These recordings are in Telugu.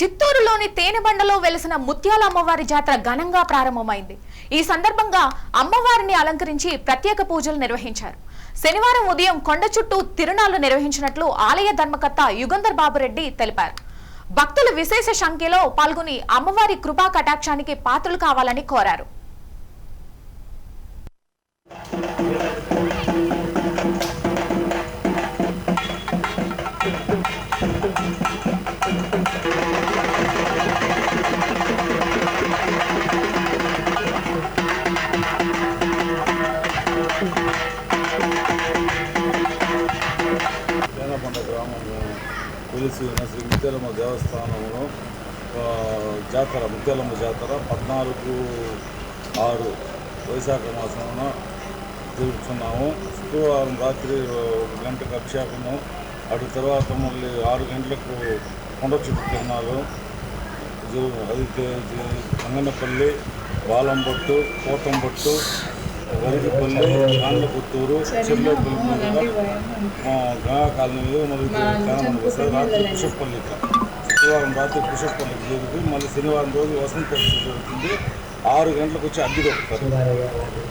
చిత్తూరులోని తేనెబండలో వెలసిన ముత్యాల అమ్మవారి జాతర ఘనంగా ప్రారంభమైంది. ఈ సందర్భంగా అమ్మవారిని అలంకరించి ప్రత్యేక పూజలు నిర్వహించారు. శనివారం ఉదయం కొండ చుట్టూ తిరునాళ్ళు నిర్వహించినట్లు ఆలయ ధర్మకర్త యుగంధర్ బాబురెడ్డి తెలిపారు. భక్తులు విశేష సంఖ్యలో పాల్గొని అమ్మవారి కృపా కటాక్షానికి పాత్రలు కావాలని కోరారు. కొండ గ్రామంలో కొలిసి ఉన్న శ్రీ ముత్యాలమ్మ దేవస్థానంలో జాతర ముత్యాలమ్మ జాతర పద్నాలుగు ఆరు వైశాఖ మాసమున జరుపుతున్నాము. శుక్రవారం రాత్రి ఒక గంటకు అభిషేకము అటు తర్వాత మళ్ళీ ఆరు గంటలకు కొండ చుట్టూ తిన్నారు అది తే- బాలంబొట్టు కోతంబొట్టు వరిగిపల్లి గాండ్లపుత్తూరు చెల్లెపల్లి గంగా కాలనీలో మరియు రాత్రి పుషప్పల్లి ఇట్లా శుక్రవారం రాత్రి పుషప్పల్లికి జరుగుతుంది మళ్ళీ శనివారం రోజు వసంత జరుగుతుంది. ఆరు గంటలకు వచ్చి అగ్గి దొక్కుతారు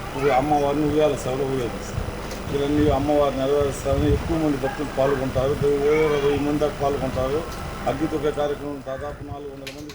ఇప్పుడు అమ్మవారిని ఉయ్యాల సభలో ఊరేగిస్తారు ఇవన్నీ అమ్మవారిని నెరవేరుస్తారని ఎక్కువ మంది భక్తులు పాల్గొంటారు. వెయ్యి మంది దాకా పాల్గొంటారు. అగ్గి తొక్కే కార్యక్రమం దాదాపు నాలుగు వందల మంది